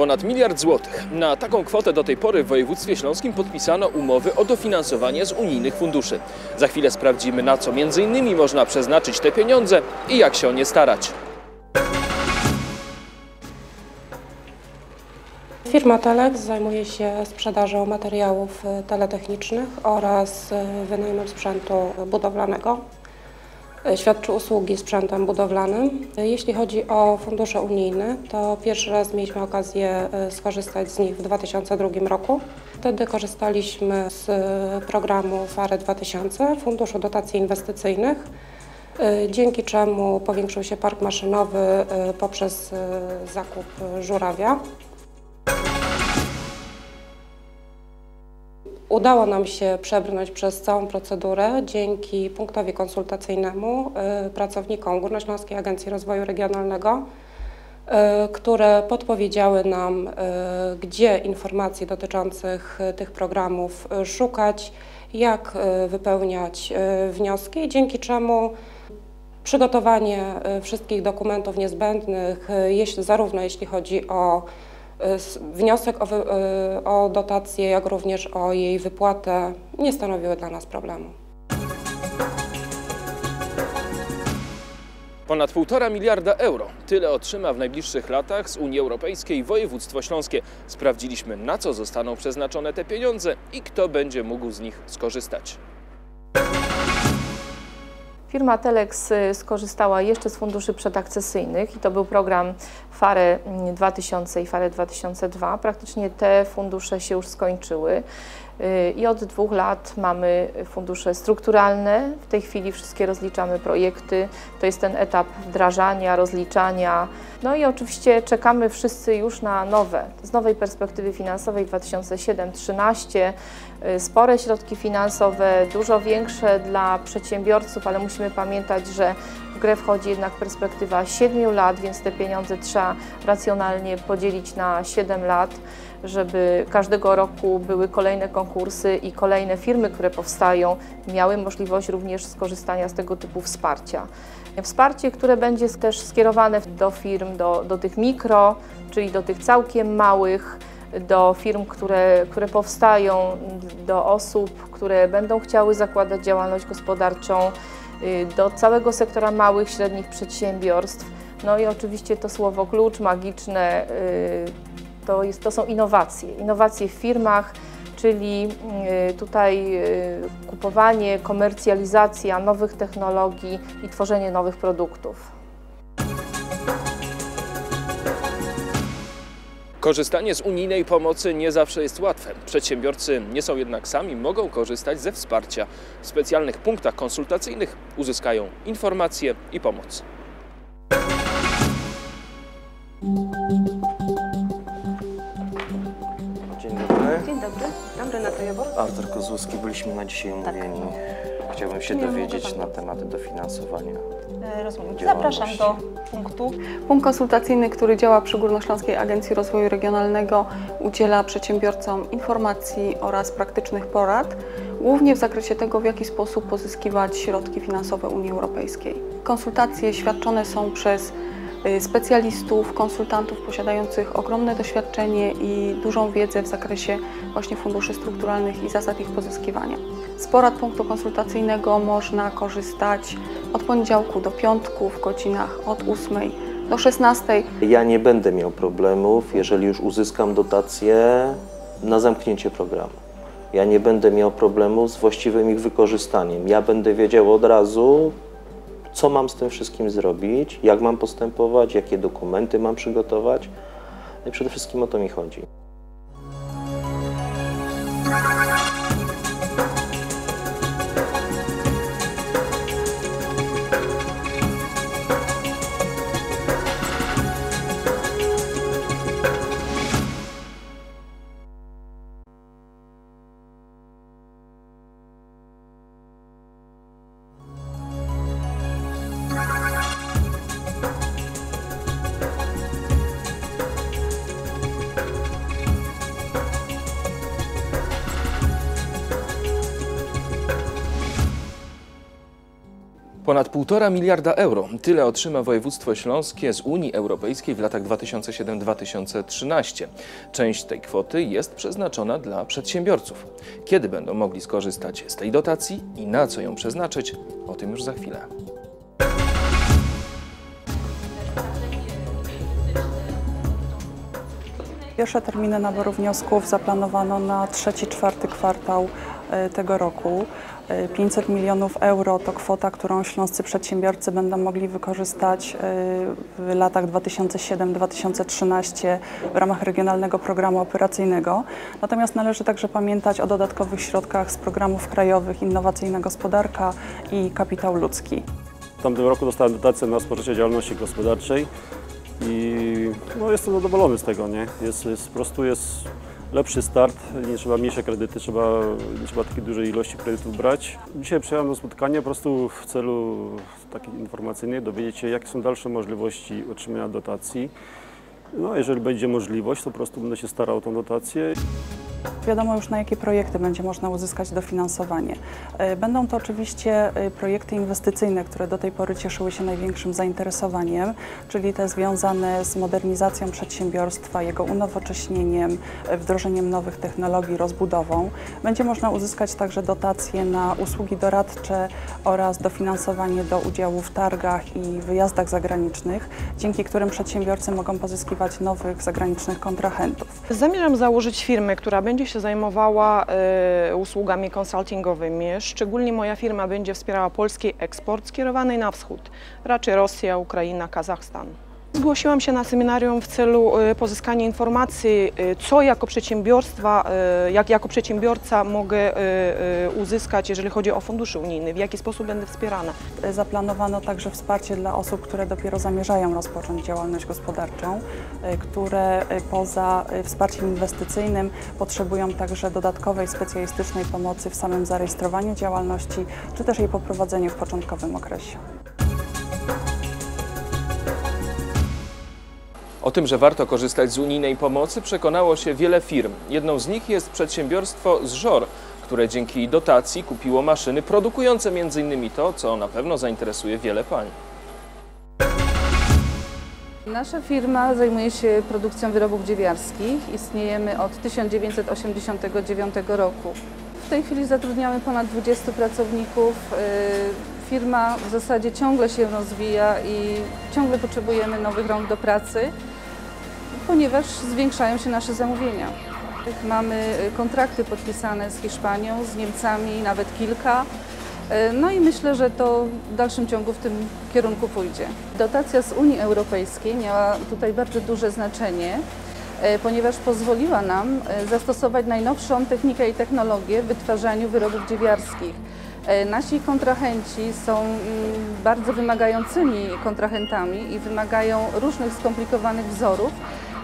Ponad miliard złotych. Na taką kwotę do tej pory w województwie śląskim podpisano umowy o dofinansowanie z unijnych funduszy. Za chwilę sprawdzimy, na co między innymi można przeznaczyć te pieniądze i jak się o nie starać. Firma Telex zajmuje się sprzedażą materiałów e, teletechnicznych oraz e, wynajmem sprzętu budowlanego. E, Świadczy usługi sprzętem budowlanym. E, Jeśli chodzi o fundusze unijne, to pierwszy raz mieliśmy okazję e, skorzystać z nich w 2002 roku. Wtedy korzystaliśmy z programu FARE 2000, Funduszu Dotacji Inwestycyjnych, dzięki czemu powiększył się park maszynowy poprzez zakup żurawia. Udało nam się przebrnąć przez całą procedurę dzięki punktowi konsultacyjnemu y, pracownikom Górnośląskiej Agencji Rozwoju Regionalnego, y, które podpowiedziały nam, y, gdzie informacji dotyczących tych programów szukać, jak wypełniać wnioski, dzięki czemu przygotowanie wszystkich dokumentów niezbędnych, zarówno jeśli chodzi o wniosek o, y, o dotację, jak również o jej wypłatę, nie stanowiły dla nas problemu. Ponad 1,5 miliarda euro. Tyle otrzyma w najbliższych latach z Unii Europejskiej województwo śląskie. Sprawdziliśmy, na co zostaną przeznaczone te pieniądze i kto będzie mógł z nich skorzystać. Firma Telex y, skorzystała jeszcze z funduszy przedakcesyjnych i to był program FARE 2000 i FARE 2002. Praktycznie te fundusze się już skończyły y, i od dwóch lat mamy fundusze strukturalne. W tej chwili wszystkie rozliczamy projekty. To jest ten etap wdrażania, rozliczania. No i oczywiście czekamy wszyscy już na nowe, z nowej perspektywy finansowej 2007-2013. Y, Spore środki finansowe, dużo większe dla przedsiębiorców, ale musimy pamiętać, że w grę wchodzi jednak perspektywa 7 lat, więc te pieniądze trzeba racjonalnie podzielić na 7 lat, żeby każdego roku były kolejne konkursy i kolejne firmy, które powstają, miały możliwość również skorzystania z tego typu wsparcia. Wsparcie, które będzie też skierowane do firm, do, do tych mikro, czyli do tych całkiem małych, do firm, które, które powstają, do osób, które będą chciały zakładać działalność gospodarczą, y, do całego sektora małych, średnich przedsiębiorstw. No i oczywiście to słowo klucz magiczne y, to, jest, to są innowacje. Innowacje w firmach, czyli y, tutaj kupowanie, komercjalizacja nowych technologii i tworzenie nowych produktów. Korzystanie z unijnej pomocy nie zawsze jest łatwe. Przedsiębiorcy nie są jednak sami, mogą korzystać ze wsparcia. W specjalnych punktach konsultacyjnych uzyskają informacje i pomoc. Dzień dobry. Dzień dobry, witam Renata Jabor. Artur Kozłowski, byliśmy na dzisiaj umówieni. Chciałbym się Nie, dowiedzieć na temat dofinansowania. E, Rozumiem. Zapraszam do punktu. Punkt konsultacyjny, który działa przy Górnośląskiej Agencji Rozwoju Regionalnego, udziela przedsiębiorcom informacji oraz praktycznych porad, głównie w zakresie tego, w jaki sposób pozyskiwać środki finansowe Unii Europejskiej. Konsultacje świadczone są przez specjalistów, konsultantów posiadających ogromne doświadczenie i dużą wiedzę w zakresie właśnie funduszy strukturalnych i zasad ich pozyskiwania. Z porad punktu konsultacyjnego można korzystać od poniedziałku do piątku w godzinach od 8 do 16. Ja nie będę miał problemów, jeżeli już uzyskam dotację na zamknięcie programu. Ja nie będę miał problemu z właściwym ich wykorzystaniem. Ja będę wiedział od razu, co mam z tym wszystkim zrobić, jak mam postępować, jakie dokumenty mam przygotować. No i przede wszystkim o to mi chodzi. Ponad 1,5 miliarda euro. Tyle otrzyma województwo śląskie z Unii Europejskiej w latach 2007-2013. Część tej kwoty jest przeznaczona dla przedsiębiorców. Kiedy będą mogli skorzystać z tej dotacji i na co ją przeznaczyć, o tym już za chwilę. Pierwsze terminy naboru wniosków zaplanowano na trzeci, czwarty kwartał tego roku. E, 500 milionów euro to kwota, którą śląscy przedsiębiorcy będą mogli wykorzystać e, w latach 2007-2013 w ramach Regionalnego Programu Operacyjnego. Natomiast należy także pamiętać o dodatkowych środkach z programów krajowych Innowacyjna Gospodarka i Kapitał Ludzki. W tamtym roku dostałem dotację na rozpoczęcie działalności gospodarczej i no, jestem zadowolony z tego, nie? Jest, jest, po prostu jest lepszy start, nie trzeba mniejsze kredyty, trzeba, nie trzeba takiej dużej ilości kredytów brać. Dzisiaj przyjechałem na spotkanie po prostu w celu takiej informacyjnej, dowiedzieć się jakie są dalsze możliwości otrzymania dotacji. No, jeżeli będzie możliwość, to po prostu będę się starał o tą dotację. Wiadomo już na jakie projekty będzie można uzyskać dofinansowanie. E, Będą to oczywiście e, projekty inwestycyjne, które do tej pory cieszyły się największym zainteresowaniem, czyli te związane z modernizacją przedsiębiorstwa, jego unowocześnieniem, e, wdrożeniem nowych technologii, rozbudową. Będzie można uzyskać także dotacje na usługi doradcze oraz dofinansowanie do udziału w targach i wyjazdach zagranicznych, dzięki którym przedsiębiorcy mogą pozyskiwać nowych zagranicznych kontrahentów. Zamierzam założyć firmę, która będzie się zajmowała e, usługami konsultingowymi. Szczególnie moja firma będzie wspierała polski eksport skierowany na wschód, raczej Rosja, Ukraina, Kazachstan. Zgłosiłam się na seminarium w celu e, pozyskania informacji, e, co jako przedsiębiorstwa, e, jak jako przedsiębiorca mogę uzyskać, jeżeli chodzi o fundusze unijne, w jaki sposób będę wspierana. Zaplanowano także wsparcie dla osób, które dopiero zamierzają rozpocząć działalność gospodarczą, które poza wsparciem inwestycyjnym potrzebują także dodatkowej specjalistycznej pomocy w samym zarejestrowaniu działalności, czy też jej poprowadzeniu w początkowym okresie. O tym, że warto korzystać z unijnej pomocy przekonało się wiele firm. Jedną z nich jest przedsiębiorstwo Zżor, które dzięki dotacji kupiło maszyny produkujące m.in. to, co na pewno zainteresuje wiele pań. Nasza firma zajmuje się produkcją wyrobów dziewiarskich. Istniejemy od 1989 roku. W tej chwili zatrudniamy ponad 20 pracowników. Yy, Firma w zasadzie ciągle się rozwija i ciągle potrzebujemy nowych rąk do pracy, ponieważ zwiększają się nasze zamówienia. Mamy y, kontrakty podpisane z Hiszpanią, z Niemcami, nawet kilka. Y, No i myślę, że to w dalszym ciągu w tym kierunku pójdzie. Dotacja z Unii Europejskiej miała tutaj bardzo duże znaczenie, y, ponieważ pozwoliła nam zastosować najnowszą technikę i technologię w wytwarzaniu wyrobów dziewiarskich. Nasi kontrahenci są mm, bardzo wymagającymi kontrahentami i wymagają różnych skomplikowanych wzorów,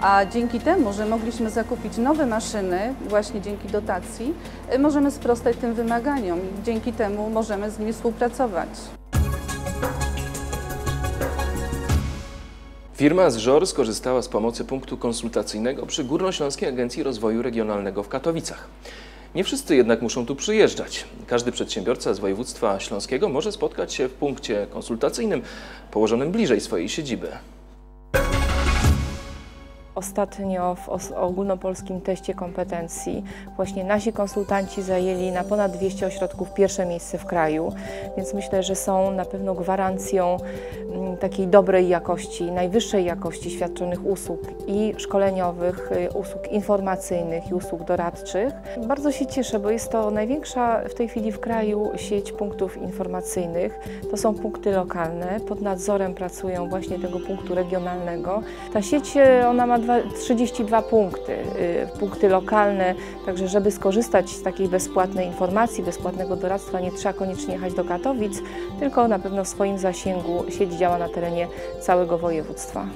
a dzięki temu, że mogliśmy zakupić nowe maszyny, właśnie dzięki dotacji, y, możemy sprostać tym wymaganiom i dzięki temu możemy z nimi współpracować. Firma z Żor skorzystała z pomocy punktu konsultacyjnego przy Górnośląskiej Agencji Rozwoju Regionalnego w Katowicach. Nie wszyscy jednak muszą tu przyjeżdżać. Każdy przedsiębiorca z województwa śląskiego może spotkać się w punkcie konsultacyjnym położonym bliżej swojej siedziby. Ostatnio w ogólnopolskim teście kompetencji właśnie nasi konsultanci zajęli na ponad 200 ośrodków pierwsze miejsce w kraju, więc myślę, że są na pewno gwarancją mm, takiej dobrej jakości, najwyższej jakości świadczonych usług i szkoleniowych, y, usług informacyjnych i usług doradczych. Bardzo się cieszę, bo jest to największa w tej chwili w kraju sieć punktów informacyjnych. To są punkty lokalne, pod nadzorem pracują właśnie tego punktu regionalnego. Ta sieć, y, ona ma dwa, 32 punkty, y, punkty lokalne, także żeby skorzystać z takiej bezpłatnej informacji, bezpłatnego doradztwa nie trzeba koniecznie jechać do Katowic, tylko na pewno w swoim zasięgu sieć działa na terenie całego województwa.